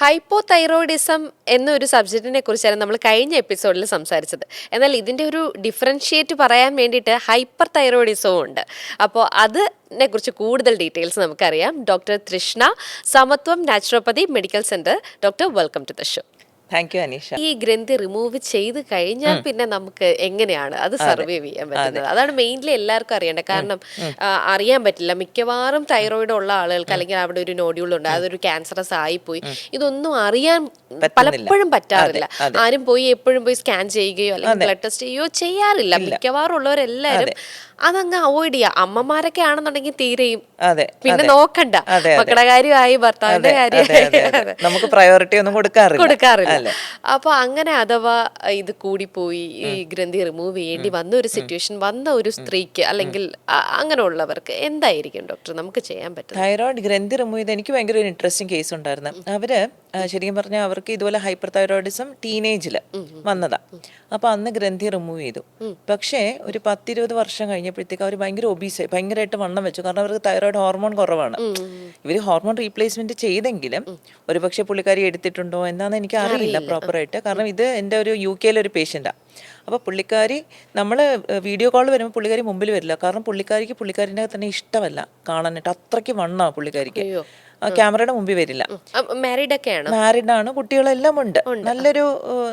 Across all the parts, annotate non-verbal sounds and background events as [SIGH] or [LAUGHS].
Hypo thyroidism എന്നൊരു സബ്ജക്റ്റിനെ കുറിച്ചാണ് നമ്മൾ കഴിഞ്ഞ എപ്പിസോഡിൽ സംസാരിച്ചത്. എന്നാൽ ഇതിന്റെ ഒരു ഡിഫറൻഷിയേറ്റ് പറയാൻ വേണ്ടിയിട്ട് ഹൈപ്പർ തൈറോയിഡിസവും ഉണ്ട്. അപ്പോൾ അതിനെ കുറിച്ച് കൂടുതൽ ഡീറ്റെയിൽസ് നമുക്കറിയാം. Doctor Trishna Samathwam naturopathy medical centre doctor welcome to the show thank you Aneesha ഈ ഗ്രന്ഥി റിമൂവ് ചെയ്ത് കഴിഞ്ഞാൽ പിന്നെ നമുക്ക് എങ്ങനെയാണ് അത് സർവൈവ് ചെയ്യാൻ പറ്റുന്നത്? അതാണ് മെയിൻലി എല്ലാവർക്കും അറിയേണ്ടത്. കാരണം അറിയാൻ പറ്റില്ല. മിക്കവാറും തൈറോയിഡ് ഉള്ള ആളുകൾക്ക് അല്ലെങ്കിൽ അവിടെ ഒരു നോഡ്യൂൾ ഉണ്ട്. അതൊരു ക്യാൻസറസ് ആയിപ്പോയി. ഇതൊന്നും അറിയാൻ പലപ്പോഴും പറ്റാറില്ല. ആരും പോയി എപ്പോഴും പോയി സ്കാൻ ചെയ്യുകയോ അല്ലെങ്കിൽ ബ്ലഡ് ടെസ്റ്റ് ചെയ്യുകയോ ചെയ്യാറില്ല. മിക്കവാറും ഉള്ളവരെല്ലാവരും അതങ്ങ് അവോയ്ഡ് ചെയ്യുക അമ്മമാരൊക്കെ ആണെന്നുണ്ടെങ്കിൽ തീരെയും അതെ പിന്നെ നോക്കണ്ട. മക്കളുടെ കാര്യമായി ഭർത്താവിന്റെ കാര്യമായി. നമുക്ക് പ്രയോറിറ്റി ഒന്നും കൊടുക്കാറില്ല. കൊടുക്കാറില്ല? അപ്പൊ അങ്ങനെ അഥവാ ഇത് കൂടിപ്പോയി ഈ ഗ്രന്ഥി റിമൂവ് ചെയ്യേണ്ടി വന്ന ഒരു സിറ്റുവേഷൻ വന്ന ഒരു സ്ത്രീക്ക് അല്ലെങ്കിൽ അങ്ങനെ ഉള്ളവർക്ക് എന്തായിരിക്കും ഡോക്ടർ നമുക്ക് ചെയ്യാൻ പറ്റും തൈറോയിഡ് ഗ്രന്ഥി റിമൂവ് ചെയ്ത് എനിക്ക് ഭയങ്കര ഒരു ഇൻട്രസ്റ്റിംഗ് കേസ് ഉണ്ടായിരുന്നു. അവർ ശരിക്കും പറഞ്ഞാൽ അവർക്ക് ഇതുപോലെ ഹൈപ്പർ തൈറോയിഡിസം ടീനേജിൽ വന്നതാ. അപ്പൊ അന്ന് ഗ്രന്ഥി റിമൂവ് ചെയ്തു. പക്ഷേ ഒരു പത്തിരുപത് വർഷം കഴിഞ്ഞപ്പോഴത്തേക്ക് അവർ ഭയങ്കര ഒബീസ് ഭയങ്കരമായിട്ട് വണ്ണം വെച്ചു. കാരണം അവർക്ക് തൈറോയിഡ് ഹോർമോൺ കുറവാണ്. ഇവർ ഹോർമോൺ റീപ്ലേസ്മെന്റ് ചെയ്തെങ്കിലും ഒരു പക്ഷേ പുള്ളിക്കാരി എടുത്തിട്ടുണ്ടോ എന്നാന്ന് എനിക്ക് അറിയില്ല പ്രോപ്പറായിട്ട്. കാരണം ഇത് എന്റെ ഒരു യു കെയിലെ ഒരു പേഷ്യന്റാണ് അപ്പോൾ പുള്ളിക്കാരി നമ്മൾ വീഡിയോ കോൾ വരുമ്പോൾ പുള്ളിക്കാരി മുമ്പിൽ വരില്ല. കാരണം പുള്ളിക്കാരിക്ക് പുള്ളിക്കാരിനെ തന്നെ ഇഷ്ടമല്ല കാണാനായിട്ട്. അത്രയ്ക്ക് വണ്ണാ പുള്ളിക്കാരിക്ക്. ക്യാമറയുടെ മുമ്പിൽ വരില്ല. മാരീഡ് ഒക്കെയാണ്? മാരിഡ് ആണ്. കുട്ടികളെല്ലാം ഉണ്ട്. നല്ലൊരു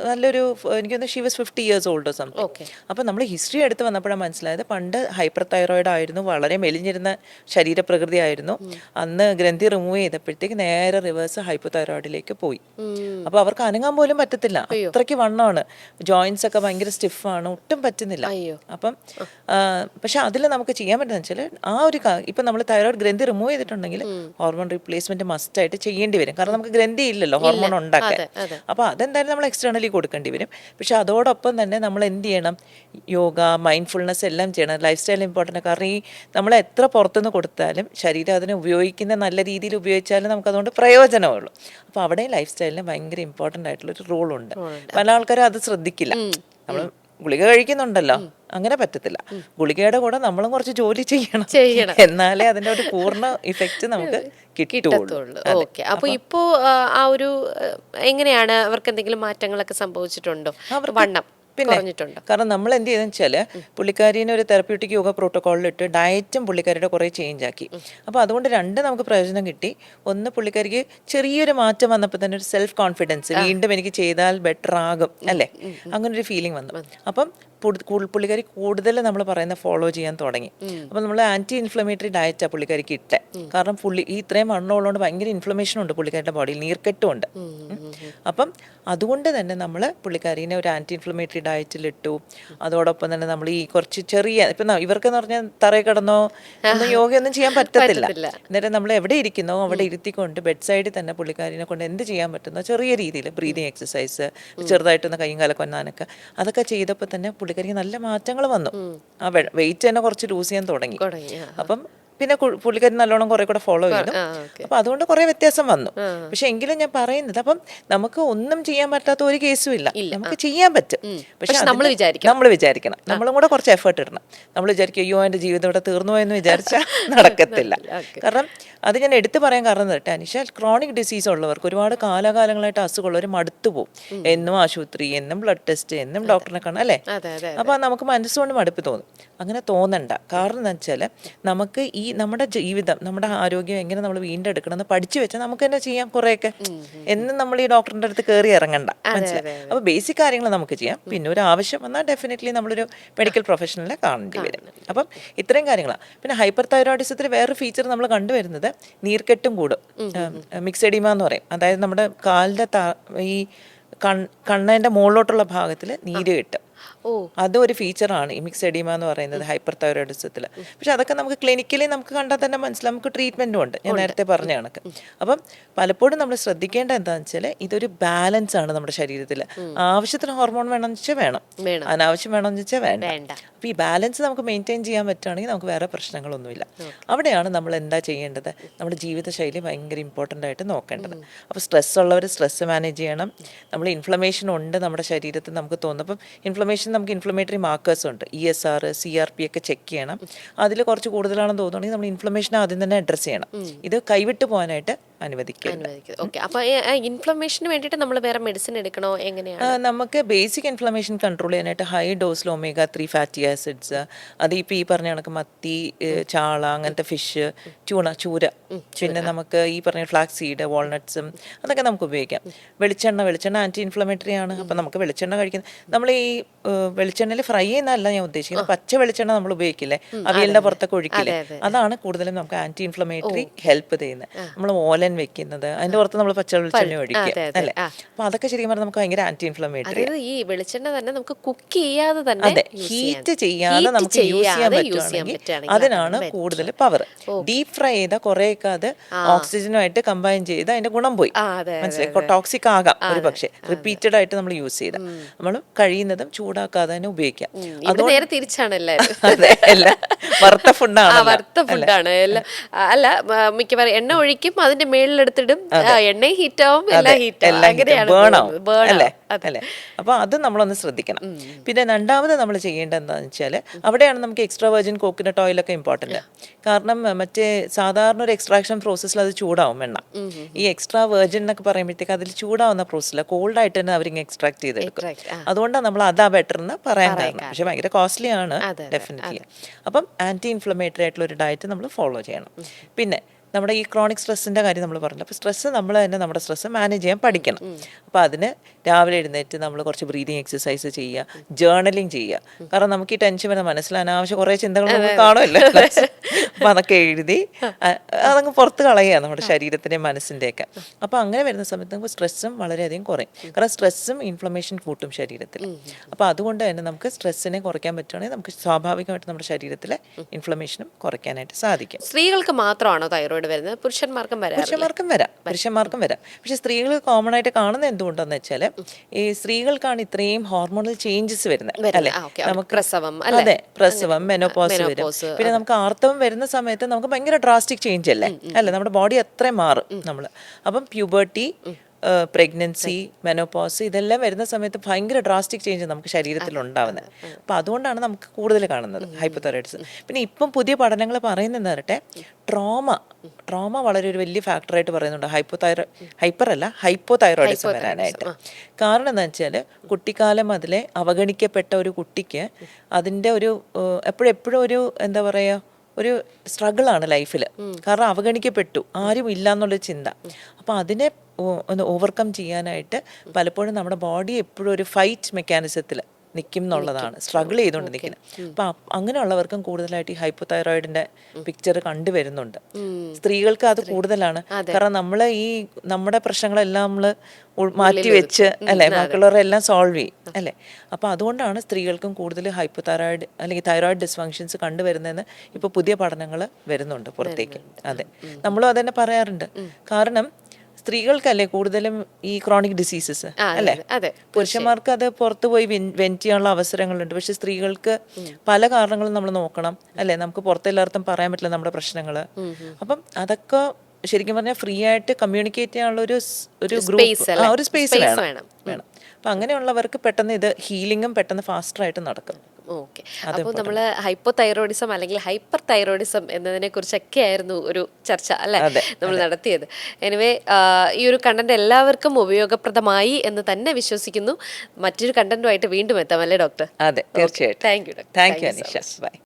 നല്ലൊരു നല്ലൊരു തോന്നുന്നു she was fifty years old something. അപ്പൊ നമ്മൾ ഹിസ്റ്ററി എടുത്ത് വന്നപ്പോഴാണ് മനസ്സിലായത്. പണ്ട് ഹൈപ്പർ തൈറോയിഡ് ആയിരുന്നു വളരെ മെലിഞ്ഞിരുന്ന ശരീരപ്രകൃതി ആയിരുന്നു. അന്ന് ഗ്രന്ഥി റിമൂവ് ചെയ്തപ്പോഴത്തേക്ക് നേരെ റിവേഴ്സ് ഹൈപ്പർ തൈറോയിഡിലേക്ക് പോയി അപ്പൊ അവർക്ക് അനങ്ങാൻ പോലും പറ്റത്തില്ല. അത്രയ്ക്ക് വണ്ണമാണ് ജോയിന്റ്സ് ഒക്കെ ഭയങ്കര സ്റ്റിഫാണ് ഒട്ടും പറ്റുന്നില്ല. അപ്പം പക്ഷെ അതിൽ നമുക്ക് ചെയ്യാൻ പറ്റുന്ന വെച്ചാൽ ആ ഒരു ഇപ്പൊ നമ്മൾ തൈറോയിഡ് ഗ്രന്ഥി റിമൂവ് ചെയ്തിട്ടുണ്ടെങ്കിൽ ഹോർമോൺ റീപ്ലേസ്മെന്റ് മസ്റ്റ് ആയിട്ട് ചെയ്യേണ്ടി വരും. കാരണം നമുക്ക് ഗ്രന്ഥി ഇല്ലല്ലോ ഹോർമോൺ ഉണ്ടാക്കാൻ. അപ്പോൾ അതെന്തായാലും നമ്മൾ എക്സ്റ്റേണലി കൊടുക്കേണ്ടി വരും. പക്ഷെ അതോടൊപ്പം തന്നെ നമ്മൾ എന്ത് ചെയ്യണം? യോഗ മൈൻഡ്ഫുൾനെസ് എല്ലാം ചെയ്യണം. ലൈഫ് സ്റ്റൈൽ ഇമ്പോർട്ടന്റ് കാരണം ഈ നമ്മൾ എത്ര പുറത്തുനിന്ന് കൊടുത്താലും ശരീരം അതിനെ ഉപയോഗിക്കുന്ന നല്ല രീതിയിൽ ഉപയോഗിച്ചാലും നമുക്ക് അതുകൊണ്ട് പ്രയോജനമുള്ളൂ. അപ്പോൾ അവിടെ ലൈഫ് സ്റ്റൈലിന് ഭയങ്കര ഇമ്പോർട്ടന്റ് ആയിട്ടുള്ള ഒരു റോളുണ്ട് പല ആൾക്കാരും അത് ശ്രദ്ധിക്കില്ല. നമ്മൾ ഗുളിക കഴിക്കുന്നുണ്ടല്ലോ. അങ്ങനെ പറ്റത്തില്ല. ഗുളികയുടെ കൂടെ നമ്മളും കുറച്ച് ജോലി ചെയ്യണം. ചെയ്യണം. എന്നാലേ അതിന്റെ ഒരു പൂർണ ഇഫക്റ്റ് നമുക്ക് കിട്ടുള്ളൂ. കിട്ടത്തുള്ളൂ. ഓക്കെ. അപ്പൊ ഇപ്പോ ആ, ഒരു എങ്ങനെയാണ് അവർക്ക് എന്തെങ്കിലും മാറ്റങ്ങളൊക്കെ സംഭവിച്ചിട്ടുണ്ടോ? വണ്ണം. കുറഞ്ഞിട്ടുണ്ടോ. കാരണം നമ്മൾ എന്ത് ചെയ്തെന്ന് വെച്ചാൽ പുള്ളിക്കാരിനെ ഒരു തെറപ്യൂട്ടിക് യോഗ പ്രോട്ടോക്കോളിലിട്ട് ഡയറ്റും പുള്ളിക്കാരിയുടെ കുറേ ചേഞ്ച് ആക്കി അപ്പോൾ അതുകൊണ്ട് രണ്ട് നമുക്ക് പ്രയോജനം കിട്ടി. ഒന്ന് പുള്ളിക്കാരിക്ക് ചെറിയൊരു മാറ്റം വന്നപ്പോൾ തന്നെ ഒരു സെൽഫ് കോൺഫിഡൻസ് വീണ്ടും എനിക്ക് ചെയ്താൽ ബെറ്റർ ആകും അല്ലേ? അങ്ങനെ ഒരു ഫീലിംഗ് വന്നു. അപ്പം പുള്ളിക്കാരി കൂടുതൽ നമ്മൾ പറയുന്ന ഫോളോ ചെയ്യാൻ തുടങ്ങി. അപ്പം നമ്മൾ ആന്റി ഇൻഫ്ലമേറ്ററി ഡയറ്റാണ് പുള്ളിക്കാരിക്ക് ഇട്ടെ. കാരണം പുള്ളി ഈ ഇത്രയും വണ്ണമുള്ളതുകൊണ്ട് ഭയങ്കര ഇൻഫ്ലമേഷൻ ഉണ്ട് പുള്ളിക്കാരുടെ ബോഡിയിൽ നീർക്കെട്ടും ഉണ്ട്. അപ്പം അതുകൊണ്ട് തന്നെ നമ്മൾ പുള്ളിക്കാരീനെ ഒരു ആന്റി ഇൻഫ്ലമേറ്ററി ഡയറ്റിലിട്ടു അതോടൊപ്പം തന്നെ നമ്മൾ ഈ കുറച്ച് ചെറിയ ഇപ്പം ഇവർക്കെന്ന് പറഞ്ഞാൽ തറയിൽ കിടന്നോ ഒന്നും യോഗയൊന്നും ചെയ്യാൻ പറ്റത്തില്ല. അന്നേരം നമ്മൾ എവിടെ ഇരിക്കുന്നോ അവിടെ ഇരുത്തിക്കൊണ്ട് ബെഡ് സൈഡിൽ തന്നെ പുള്ളിക്കാരിനെ കൊണ്ട് എന്ത് ചെയ്യാൻ പറ്റുന്നോ ചെറിയ രീതിയിൽ ബ്രീതിങ് എക്സസൈസ് ചെറുതായിട്ടൊന്ന് കൈയും കാലൊക്കെ ഒന്നാനൊക്കെ അതൊക്കെ ചെയ്തപ്പോൾ തന്നെ പുള്ളിക്കാരിക്ക് നല്ല മാറ്റങ്ങൾ വന്നു. ആ വെയിറ്റ് തന്നെ കുറച്ച് ലൂസ് ചെയ്യാൻ തുടങ്ങി. തുടങ്ങി അപ്പം പിന്നെ പുള്ളിക്കാരി നല്ലോണം കുറെ കൂടെ ഫോളോ ചെയ്തു. അപ്പൊ അതുകൊണ്ട് കുറെ വ്യത്യാസം വന്നു. പക്ഷെ എങ്കിലും ഞാൻ പറയുന്നത് അപ്പം നമുക്ക് ഒന്നും ചെയ്യാൻ പറ്റാത്ത ഒരു കേസും ഇല്ല. നമുക്ക് ചെയ്യാൻ പറ്റും. പക്ഷെ നമ്മൾ വിചാരിക്കണം. നമ്മൾ വിചാരിക്കണം. നമ്മളും കൂടെ കുറച്ച് എഫേർട്ട് ഇടണം. നമ്മൾ വിചാരിക്കും അയ്യോ എന്റെ ജീവിതം ഇവിടെ തീർന്നു എന്ന് വിചാരിച്ചാൽ [LAUGHS] [LAUGHS] നടക്കത്തില്ല. [LAUGHS] കാരണം അത് ഞാൻ എടുത്തു പറയാൻ കാരണം തട്ടെ അനിഷ ക്രോണിക് ഡിസീസ് ഉള്ളവർക്ക് ഒരുപാട് കാലാകാലങ്ങളായിട്ട് അസുഖമുള്ളവർ മടുത്തു പോകും എന്നും ആശുപത്രി എന്നും ബ്ലഡ് ടെസ്റ്റ് എന്നും ഡോക്ടറിനെ കാണാം അല്ലേ? അപ്പൊ നമുക്ക് മനസ്സുകൊണ്ട് മടുപ്പ് തോന്നും. അങ്ങനെ തോന്നണ്ട. കാരണം എന്താ വെച്ചാൽ നമുക്ക് ഈ നമ്മുടെ ജീവിതം നമ്മുടെ ആരോഗ്യം എങ്ങനെ നമ്മൾ വീണ്ടെടുക്കണം എന്ന് പഠിച്ചു വെച്ചാൽ നമുക്ക് തന്നെ ചെയ്യാം കുറേയൊക്കെ. എന്നും നമ്മൾ ഈ ഡോക്ടറിന്റെ അടുത്ത് കയറി ഇറങ്ങണ്ട. മനസ്സിലായി? അപ്പോൾ ബേസിക് കാര്യങ്ങൾ നമുക്ക് ചെയ്യാം. പിന്നെ ഒരു ആവശ്യം വന്നാൽ ഡെഫിനറ്റ്ലി നമ്മളൊരു മെഡിക്കൽ പ്രൊഫഷണലിനെ കാണേണ്ടി വരും. അപ്പം ഇത്രയും കാര്യങ്ങളാണ് പിന്നെ ഹൈപ്പർ തൈറോയിഡിസത്തിൽ വേറൊരു ഫീച്ചർ നമ്മൾ കണ്ടുവരുന്നത് നീർക്കെട്ടും കൂടും. മിക്സെഡിമ എന്ന് പറയും. അതായത് നമ്മുടെ കാലിന്റെ ഈ കൺ കണ്ണതിന്റെ മുകളിലോട്ടുള്ള ഭാഗത്തിൽ നീര് കിട്ടും. അതൊരു ഫീച്ചറാണ് ഈ മിക്സെഡിമ എന്ന് പറയുന്നത് ഹൈപ്പർ തൈറോയിഡിസത്തിൽ പക്ഷെ അതൊക്കെ നമുക്ക് ക്ലിനിക്കലി നമുക്ക് കണ്ടാൽ തന്നെ മനസ്സിലാവും നമുക്ക് ട്രീറ്റ്മെന്റും ഉണ്ട്. ഞാൻ നേരത്തെ പറഞ്ഞ കണക്ക്. അപ്പം പലപ്പോഴും നമ്മൾ ശ്രദ്ധിക്കേണ്ട എന്താണെന്ന് വെച്ചാൽ ഇതൊരു ബാലൻസ് ആണ് നമ്മുടെ ശരീരത്തിൽ ആവശ്യത്തിന് ഹോർമോൺ വേണമെന്ന് വെച്ചാൽ വേണം. അനാവശ്യം വേണമെന്ന് വെച്ചാൽ വേണ്ട. അപ്പം ഈ ബാലൻസ് നമുക്ക് മെയിന്റെയിൻ ചെയ്യാൻ പറ്റുകയാണെങ്കിൽ നമുക്ക് വേറെ പ്രശ്നങ്ങളൊന്നുമില്ല. അവിടെയാണ് നമ്മൾ എന്താ ചെയ്യേണ്ടത്? നമ്മുടെ ജീവിതശൈലി ഭയങ്കര ഇമ്പോർട്ടന്റ് ആയിട്ട് നോക്കേണ്ടത്. അപ്പോൾ സ്ട്രെസ് ഉള്ളവർ സ്ട്രെസ് മാനേജ് ചെയ്യണം. നമ്മൾ ഇൻഫ്ലമേഷൻ ഉണ്ട് നമ്മുടെ ശരീരത്തിൽ നമുക്ക് തോന്നും അപ്പം ഇൻഫ്ലമേഷൻ നമുക്ക് ഇൻഫ്ലമേറ്ററി മാർക്കേഴ്സ് ഉണ്ട്. E S R C R P ഒക്കെ ചെക്ക് ചെയ്യണം. അതിൽ കുറച്ച് കൂടുതലാണെന്ന് തോന്നുകയാണെങ്കിൽ നമ്മൾ ഇൻഫ്ലമേഷൻ ആദ്യം തന്നെ അഡ്രസ്സ് ചെയ്യണം. ഇത് കൈവിട്ട് പോകാനായിട്ട് അനുവദിക്കരുത്. അനുവദിക്കുന്നത് ഓക്കെ. അപ്പൊ ഇൻഫ്ലമേഷന് വേണ്ടിയിട്ട് നമ്മൾ വേറെ മെഡിസിൻ എടുക്കണോ? എങ്ങനെയാണ്? നമുക്ക് ബേസിക് ഇൻഫ്ലമേഷൻ കൺട്രോൾ ചെയ്യാനായിട്ട് ഹൈ ഡോസിൽ ഒമേഗ ത്രീ ഫാറ്റി ആസിഡ്സ് അത് ഇപ്പോൾ ഈ പറഞ്ഞ കണക്ക് മത്തി ചാള അങ്ങനത്തെ ഫിഷ് ചൂണ ചൂര. പിന്നെ നമുക്ക് ഈ പറഞ്ഞ ഫ്ലാക്സ് സീഡ് വാൾനട്ട്സും അതൊക്കെ നമുക്ക് ഉപയോഗിക്കാം. വെളിച്ചെണ്ണ വെളിച്ചെണ്ണ ആന്റി ഇൻഫ്ലമേറ്ററി ആണ്. അപ്പം നമുക്ക് വെളിച്ചെണ്ണ കഴിക്കുന്നത് നമ്മൾ ഈ വെളിച്ചെണ്ണയിൽ ഫ്രൈ ചെയ്യുന്നതല്ല ഞാൻ ഉദ്ദേശിക്കുന്നത്. പച്ച വെളിച്ചെണ്ണ നമ്മൾ ഉപയോഗിക്കില്ലേ? അവയെല്ലാം പുറത്തൊക്കെ ഒഴിക്കില്ലേ? അതാണ് കൂടുതലും നമുക്ക് ആന്റി ഇൻഫ്ലമേറ്ററി ഹെൽപ്പ് ചെയ്യുന്നത്. നമ്മൾ ഓലൻ വെക്കുന്നത്. അതിന്റെ പുറത്ത് നമ്മൾ പച്ച വെളിച്ചെണ്ണ ഒഴിക്കുക അല്ലേ? അപ്പോൾ അതൊക്കെ ശരിക്കും പറഞ്ഞാൽ നമുക്ക് ഭയങ്കര ആന്റി ഇൻഫ്ലമേറ്ററി ഈ വെളിച്ചെണ്ണ തന്നെ നമുക്ക് കുക്ക് ചെയ്യാതെ തന്നെ അതെ ഹീറ്റ് ചെയ്യാതെ നമുക്ക് യൂസ് ചെയ്യാൻ പറ്റുവാണെങ്കിൽ അതിനാണ് കൂടുതൽ പവർ ഡീപ് ഫ്രൈ ചെയ്ത കുറേയൊക്കെ അത് ഓക്സിജനുമായിട്ട് കമ്പൈൻ ചെയ്ത് അതിന്റെ ഗുണം പോയി. മനസ്സിലായി? ടോക്സിക് ആകാം ഒരു പക്ഷേ റിപ്പീറ്റഡ് ആയിട്ട് നമ്മൾ യൂസ് ചെയ്ത. നമ്മൾ കഴിയുന്നതും ചൂടാക്കാതെ തന്നെ ഉപയോഗിക്കാം. അത് നേരെ തിരിച്ചാണ് എല്ലാവരും [LAUGHS] വറുത്ത ഫുഡാണ് വറുത്ത ഫുഡാണ് അല്ല? മിക്കവാറും എണ്ണ ഒഴിക്കും അതിന്റെ മേളിലെടുത്തിടും. എണ്ണയും ഹീറ്റ് ആവും എല്ലാം ഹീറ്റ് ആവും. അങ്ങനെയാണ് അല്ലേ. അല്ലേ? അപ്പൊ അത് നമ്മളൊന്ന് ശ്രദ്ധിക്കണം. പിന്നെ രണ്ടാമത് നമ്മൾ ചെയ്യേണ്ടത് എന്താണെന്ന് വെച്ചാൽ അവിടെയാണ് നമുക്ക് എക്സ്ട്രാ വെർജിൻ കോക്കനട്ട് ഒക്കെ ഇമ്പോർട്ടന്റ് കാരണം മറ്റേ സാധാരണ ഒരു എക്സ്ട്രാക്ഷൻ പ്രോസസ്സിൽ അത് ചൂടാവും എണ്ണ. ഈ എക്സ്ട്രാ വെർജിൻ എന്നൊക്കെ പറയുമ്പോഴത്തേക്ക് അതിൽ ചൂടാവുന്ന പ്രോസസ്സിൽ കോൾഡ് ആയിട്ട് തന്നെ അവരിങ്ങ് എക്സ്ട്രാക്ട് ചെയ്തെടുക്കും. അതുകൊണ്ടാണ് നമ്മൾ അതാ ബെറ്റർ എന്ന് പറയാൻ കാരണം. പക്ഷെ ഭയങ്കര കോസ്റ്റ്ലി ആണ് ഡെഫിനറ്റ്ലി അപ്പം ആന്റി ഇൻഫ്ലമേറ്ററി ആയിട്ടുള്ള ഒരു ഡയറ്റ് നമ്മൾ ഫോളോ ചെയ്യണം. പിന്നെ നമ്മുടെ ഈ ക്രോണിക് സ്ട്രെസ്സിന്റെ കാര്യം നമ്മൾ പറഞ്ഞു അപ്പോൾ സ്ട്രെസ്സ് നമ്മൾ തന്നെ നമ്മുടെ സ്ട്രെസ്സ് മാനേജ് ചെയ്യാൻ പഠിക്കണം. അപ്പോൾ അതിന് രാവിലെ എഴുന്നേറ്റ് നമ്മൾ കുറച്ച് ബ്രീതിങ് എക്സസൈസ് ചെയ്യുക ജേർണലിങ് ചെയ്യുക. കാരണം നമുക്ക് ഈ ടെൻഷൻ വരുന്ന മനസ്സിൽ അനാവശ്യ കുറേ ചിന്തകൾ നമുക്ക് കാണുമല്ലോ. [LAUGHS] അപ്പോൾ അതൊക്കെ എഴുതി അതങ്ങ് പുറത്ത് കളയുക നമ്മുടെ ശരീരത്തിന്റെയും മനസ്സിന്റെയൊക്കെ അപ്പോൾ അങ്ങനെ വരുന്ന സമയത്ത് നമുക്ക് സ്ട്രെസ്സും വളരെയധികം കുറയും. കാരണം സ്ട്രെസ്സും ഇൻഫ്ലമേഷൻ കൂട്ടും ശരീരത്തിൽ. അപ്പോൾ അതുകൊണ്ട് തന്നെ നമുക്ക് സ്ട്രെസ്സിനെ കുറയ്ക്കാൻ പറ്റുകയാണെങ്കിൽ നമുക്ക് സ്വാഭാവികമായിട്ട് നമ്മുടെ ശരീരത്തിലെ ഇൻഫ്ലമേഷനും കുറയ്ക്കാനായിട്ട് സാധിക്കും. സ്ത്രീകൾക്ക് മാത്രമാണോ തൈറോയിഡ് വരുന്നത്? പുരുഷന്മാർക്കും വരാം പുരുഷന്മാർക്കും വരാം. പുരുഷന്മാർക്കും വരാം. പക്ഷേ സ്ത്രീകൾ കോമൺ ആയിട്ട് കാണുന്നത് എന്തുകൊണ്ടെന്ന് വെച്ചാൽ ഈ സ്ത്രീകൾക്കാണ് ഇത്രയും ഹോർമോണൽ ചേഞ്ചസ് വരുന്നത് അല്ലെ? നമുക്ക് പ്രസവം? അതെ പ്രസവം മെനോപോസ് വരും. പിന്നെ നമുക്ക് ആർത്തവം വരുന്ന സമയത്ത് നമുക്ക് ഭയങ്കര ഡ്രാസ്റ്റിക് ചേഞ്ച് അല്ലേ? അല്ലെ? നമ്മുടെ ബോഡി അത്രയും മാറും നമ്മൾ അപ്പം പ്യൂബർട്ടി പ്രഗ്നൻസി മെനോപോസ് ഇതെല്ലാം വരുന്ന സമയത്ത് ഭയങ്കര ഡ്രാസ്റ്റിക് ചേഞ്ച് നമുക്ക് ശരീരത്തിൽ ഉണ്ടാവുന്നത്. അപ്പോൾ അതുകൊണ്ടാണ് നമുക്ക് കൂടുതൽ കാണുന്നത് ഹൈപ്പോതൈറോയിഡ്സ് പിന്നെ ഇപ്പം പുതിയ പഠനങ്ങൾ പറയുന്നത് വരട്ടെ ട്രോമ ട്രോമ വളരെ ഒരു വലിയ ഫാക്ടറായിട്ട് പറയുന്നുണ്ട്. ഹൈപ്പോതൈറോ ഹൈപ്പർ അല്ല ഹൈപ്പോതൈറോയിഡിസം വരാനായിട്ട്. കാരണം എന്താ വെച്ചാൽ കുട്ടിക്കാലം അതിലെ അവഗണിക്കപ്പെട്ട ഒരു കുട്ടിക്ക് അതിന്റെ ഒരു എപ്പോഴെപ്പോഴും എപ്പോഴും ഒരു എന്താ പറയുക ഒരു സ്ട്രഗിളാണ് ലൈഫിൽ കാരണം അവഗണിക്കപ്പെട്ടു. ആരും ഇല്ല എന്നുള്ള ചിന്ത. അപ്പോൾ അതിനെ ഒന്ന് ഓവർകം ചെയ്യാനായിട്ട് പലപ്പോഴും നമ്മുടെ ബോഡി എപ്പോഴും ഒരു ഫൈറ്റ് മെക്കാനിസത്തിൽ നിൽക്കും എന്നുള്ളതാണ്. സ്ട്രഗിൾ ചെയ്തുകൊണ്ട് നിൽക്കുന്നത് അപ്പം അങ്ങനെയുള്ളവർക്കും കൂടുതലായിട്ട് ഈ ഹൈപ്പോതൈറോയിഡിന്റെ പിക്ചർ കണ്ടുവരുന്നുണ്ട് സ്ത്രീകൾക്ക് അത് കൂടുതലാണ്. കാരണം നമ്മൾ ഈ നമ്മുടെ പ്രശ്നങ്ങളെല്ലാം നമ്മൾ മാറ്റി വെച്ച് അല്ലെ? ബാക്കിയുള്ളവരെല്ലാം സോൾവ് ചെയ്യും അല്ലെ? അപ്പൊ അതുകൊണ്ടാണ് സ്ത്രീകൾക്കും കൂടുതൽ ഹൈപ്പോതൈറോയിഡ് അല്ലെങ്കിൽ തൈറോയിഡ് ഡിസ്ഫങ്ഷൻസ് കണ്ടുവരുന്നതെന്ന് ഇപ്പൊ പുതിയ പഠനങ്ങൾ വരുന്നുണ്ട് പുറത്തേക്ക്. അതെ. നമ്മളും അതന്നെ പറയാറുണ്ട്. കാരണം സ്ത്രീകൾക്കല്ലേ കൂടുതലും ഈ ക്രോണിക് ഡിസീസസ് അല്ലേ? അതെ, പുരുഷന്മാർക്ക് അത് പുറത്തു പോയി വെന്റ് ചെയ്യാനുള്ള അവസരങ്ങളുണ്ട്. പക്ഷെ സ്ത്രീകൾക്ക് പല കാരണങ്ങളും നമ്മൾ നോക്കണം. അല്ലേ? നമുക്ക് പുറത്തെല്ലായിടത്തും പറയാൻ പറ്റില്ല നമ്മുടെ പ്രശ്നങ്ങൾ അപ്പം അതൊക്കെ ശരിക്കും പറഞ്ഞാൽ ഫ്രീ ആയിട്ട് കമ്മ്യൂണിക്കേറ്റ് ചെയ്യാനുള്ള ഒരു ഒരു ഗ്രൂപ്പ്? ഒരു സ്പേസ് വേണം. വേണം. അപ്പം അങ്ങനെയുള്ളവർക്ക് പെട്ടെന്ന് ഇത് ഹീലിംഗും പെട്ടെന്ന് ഫാസ്റ്റർ ആയിട്ട് നടക്കും. ഓക്കെ. അപ്പോൾ നമ്മൾ ഹൈപ്പോ തൈറോയിഡിസം അല്ലെങ്കിൽ ഹൈപ്പർ തൈറോയിഡിസം എന്നതിനെ കുറിച്ചൊക്കെ ആയിരുന്നു ഒരു ചർച്ച അല്ലെ? നമ്മൾ നടത്തിയത്. എനിവേ ഈ ഒരു കണ്ടന്റ് എല്ലാവർക്കും ഉപയോഗപ്രദമായി എന്ന് തന്നെ വിശ്വസിക്കുന്നു. മറ്റൊരു കണ്ടന്റുമായിട്ട് വീണ്ടും എത്താം അല്ലേ ഡോക്ടർ അതെ തീർച്ചയായിട്ടും. Thank you doctor thank you Aneesha. Bye